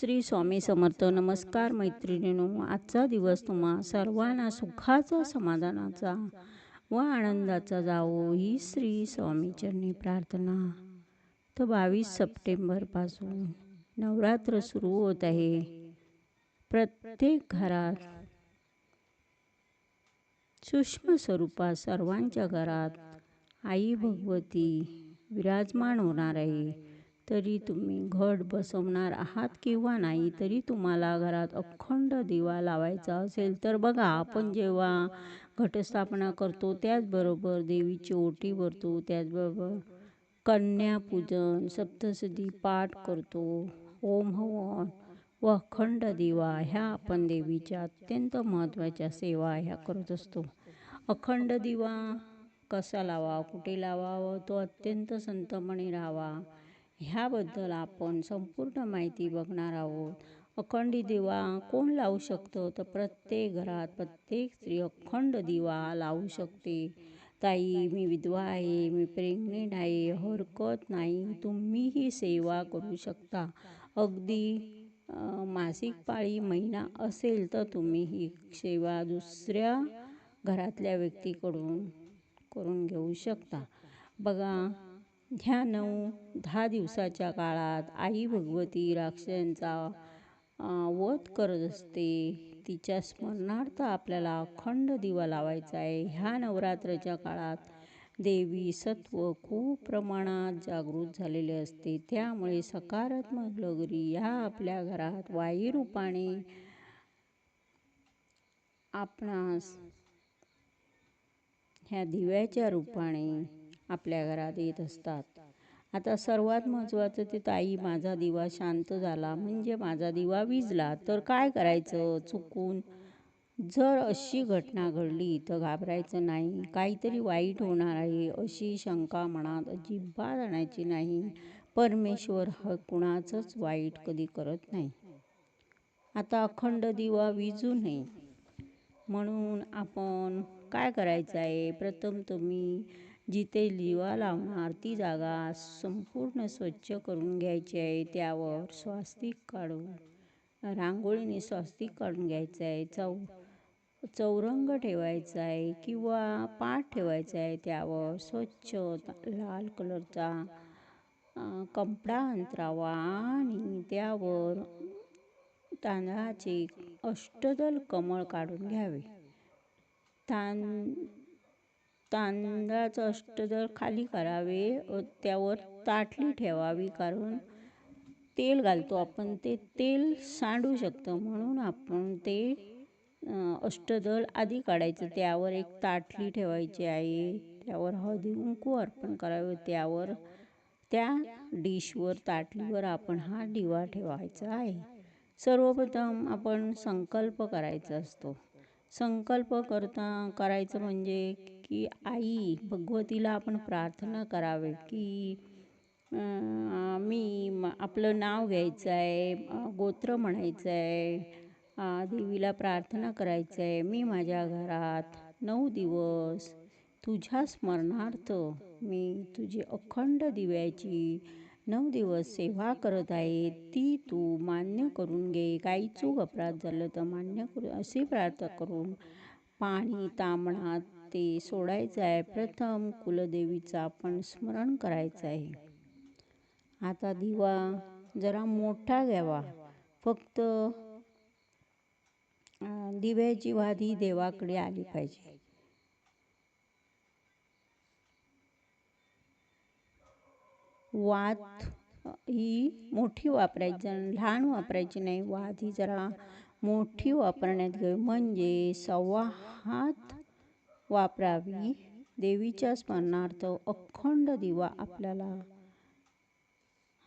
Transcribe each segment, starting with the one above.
श्री स्वामी समर्थ. नमस्कार मैत्रिणींनो आजचा दिवस तुम्हा सर्वांना सुखाचा समाधानाचा व आनंदाचा जावो ही श्री स्वामीचरणी प्रार्थना. तर बावीस सप्टेंबरपासून नवरात्र सुरू होत आहे. प्रत्येक घरात सूक्ष्म स्वरूपात सर्वांच्या घरात आई भगवती विराजमान होणार आहे. तरी तुम्ही घट बसवणार आहात किंवा नाही तरी तुम्हाला घरात अखंड दिवा लावायचा असेल. तर बघा आपण जेव्हा घटस्थापना करतो त्याचबरोबर देवीची ओटी भरतो त्याचबरोबर कन्यापूजन सप्तसदी पाठ करतो ओम हवन व अखंड दिवा ह्या आपण देवीच्या अत्यंत महत्त्वाच्या सेवा ह्या करत असतो. अखंड दिवा कसा लावा कुठे लावावं तो अत्यंत संतमणी राहावा. ह्याबद्दल आपण संपूर्ण माहिती बघणार आहोत. अखंडी दिवा कोण लावू शकतं? तर प्रत्येक घरात प्रत्येक स्त्री अखंड दिवा लावू शकते. ताई मी विधवा आहे मी प्रेग्नेंट आहे हरकत नाही. तुम्हीही सेवा करू शकता. अगदी मासिक पाळी महिना असेल तर तुम्ही ही सेवा दुसऱ्या घरातल्या व्यक्तीकडून करून घेऊ शकता. बघा ह्या नऊ दहा दिवसाच्या काळात आई भगवती राक्षसांचा वध करत असते. तिच्या स्मरणार्थ आपल्याला अखंड दिवा लावायचा आहे. ह्या नवरात्राच्या काळात देवी सत्व खूप प्रमाणात जागृत झालेले असते. त्यामुळे सकारात्मक लगरी ह्या आपल्या घरात वाई रूपाने आपणास ह्या दिव्याच्या रूपाने आपल्या घरात येत असतात. आता सर्वात महत्त्वाचं ते ताई माझा दिवा शांत झाला. म्हणजे माझा दिवा विजला तर काय करायचं? चुकून जर अशी घटना घडली तर घाबरायचं नाही. काहीतरी वाईट होणार आहे अशी शंका मनात अजिबात आणायची नाही. परमेश्वर हा कुणाचंच वाईट कधी करत नाही. आता अखंड दिवा विजू नये. म्हणून आपण काय करायचं आहे? प्रथम तुम्ही जिथे लिवा लावणार ती जागा संपूर्ण स्वच्छ करून घ्यायची आहे त्यावर स्वास्तिक काढून रांगोळीने स्वास्तिक काढून घ्यायचं आहे चौ चौरंग ठेवायचा आहे किंवा पाठ ठेवायचा आहे त्यावर स्वच्छ लाल कलरचा कपडा अंतरावा आणि त्यावर तांदळाचे अष्टदल कमळ काढून घ्यावे. तां तांदळाचं अष्टदळ खाली करावे त्यावर ताटली ठेवावी कारण तेल घालतो आपण. ते तेल सांडू शकतं. म्हणून आपण ते अष्टदळ आधी काढायचं. त्यावर एक ताटली ठेवायची आहे. त्यावर हळदी कुंकू अर्पण करावे. त्यावर त्या डिशवर ताटलीवर आपण हा दिवा ठेवायचा आहे. सर्वप्रथम आपण संकल्प करायचा असतो. संकल्प करता करायचं म्हणजे की आई भगवतीला आपण प्रार्थना करावे की मी आपलं नाव घ्यायचं आहे गोत्र म्हणायचं आहे देवीला प्रार्थना करायचं आहे मी माझ्या घरात नऊ दिवस तुझ्या स्मरणार्थ मी तुझी अखंड दिव्याची नऊ दिवस सेवा करत आहे ती तू मान्य करून घे. काही चूक अपराध झालं तर मान्य करू अशी प्रार्थना करून पाणी तांबणात ते सोडायचं आहे. प्रथम कुलदेवीचं आपण स्मरण करायचं आहे. आता दिवा जरा मोठा घ्यावा. फक्त दिव्याची वादी देवाकडे आली पाहिजे. वाद ही मोठी वापरायची लहान वापरायची नाही. वाद ही जरा मोठी वापरण्यात घेऊ म्हणजे सव्वा हात वापरावी. देवीच्या स्मरणार्थ अखंड दिवा आपल्याला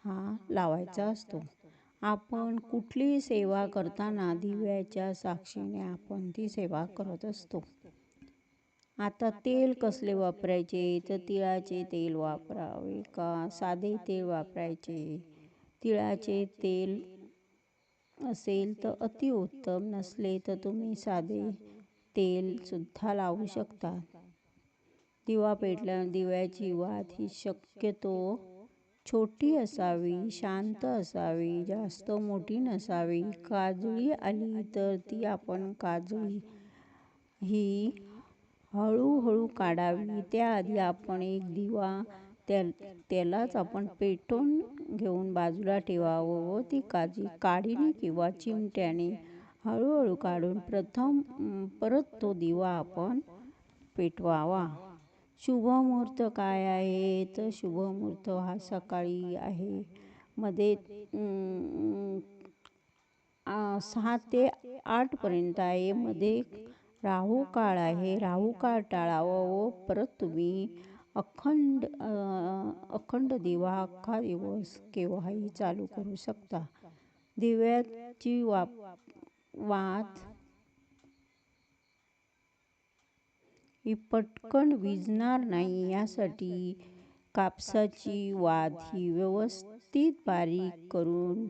हा लावायचा असतो. आपण कुठलीही सेवा करताना दिव्याच्या साक्षीने आपण ती सेवा करत असतो. आता तेल कसले वापरायचे? तर तिळाचे तेल वापरावे का? साधे तेल वापरायचे? तिळाचे तेल असेल तर अतिउत्तम नसले तर तुम्ही साधे तेलसुद्धा लावू शकतात दिवा पेटल्या दिव्याची वात ही शक्यतो छोटी असावी शांत असावी जास्त मोठी नसावी. काजळी आली तर ती आपण काजळी ही हळूहळू काढावी. त्याआधी आपण एक दिवा त्या त्यालाच आपण पेटवून घेऊन बाजूला ठेवावं व ती काजी काडीने किंवा चिमट्याने हळूहळू काढून प्रथम परत तो दिवा आपण पेटवावा. शुभ मुहूर्त काय आहे तर शुभ मुहूर्त हा सकाळी आहे. मध्ये सहा ते आठपर्यंत आहे. मध्ये राहू काळ आहे. राहू काळ टाळावा व परत तुम्ही अखंड अखंड दिवा अख्खा दिवस केव्हाही चालू करू शकता. दिव्याची वा वात. ही पटकन विजणार नाही यासाठी कापसाची वात ही व्यवस्थित बारीक करून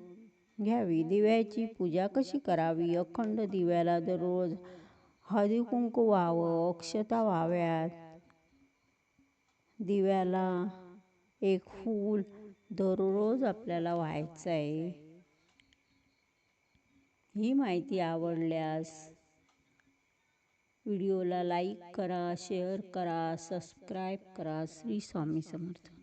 घ्यावी. दिव्याची पूजा कशी करावी? अखंड दिव्याला दररोज हळदी कुंकू व्हावं अक्षता व्हाव्यात. दिव्याला एक फूल दररोज आपल्याला व्हायचं आहे ही माहिती आवडल्यास व्हिडिओला लाईक करा शेअर करा सबस्क्राईब करा श्री स्वामी समर्थ.